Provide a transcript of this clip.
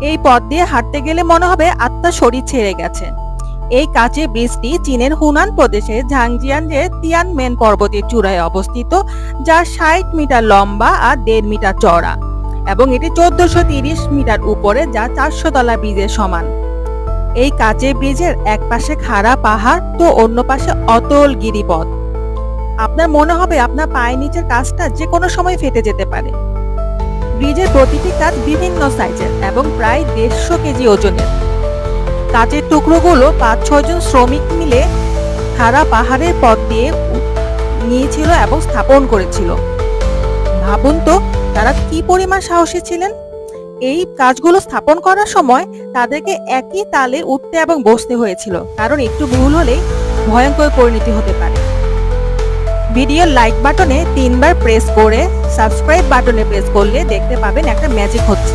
এই পথ দিয়ে হাঁটতে গেলে মনে হবে আত্মা শরীর ছেড়ে গেছে। এই কাঁচের ব্রিজটি চীনের হুনান প্রদেশে ঝাংজিয়ানজের তিয়ানমেন পর্বতের চূড়ায় অবস্থিত যা ষাট মিটার লম্বা আর দেড় মিটার চওড়া এবং এটি চোদ্দশো তিরিশ মিটার উপরে, যা চারশো তলা ব্রিজের সমান। এই কাঁচের ব্রিজের এক পাশে খাড়া পাহাড়, তো অন্য পাশে অতল গিরিপথ। আপনার মনে হবে আপনার পায়ের নিচের কাজটা যে কোনো সময় ফেটে যেতে পারে। ব্রিজের প্রতিটি কাজ বিভিন্ন সাইজের এবং প্রায় দেড়শো কেজি ওজনের। কাচের টুকরোগুলো পাঁচ ছয়জন শ্রমিক মিলে খাড়া পাহাড়ের পথ দিয়ে নিয়েছিল এবং স্থাপন করেছিল। ভাবুন তো, তারা কি পরিমাণ সাহসী ছিলেন? এই কাজগুলো স্থাপন করার সময় তাদেরকে একই তালে উঠতে এবং বসতে হয়েছিল, কারণ একটু ভুল হলেই ভয়ঙ্কর পরিণতি হতে পারে। ভিডিওর লাইক বাটনে তিনবার প্রেস করে সাবস্ক্রাইব বাটনে প্রেস করলে দেখতে পাবেন একটা ম্যাজিক হচ্ছে।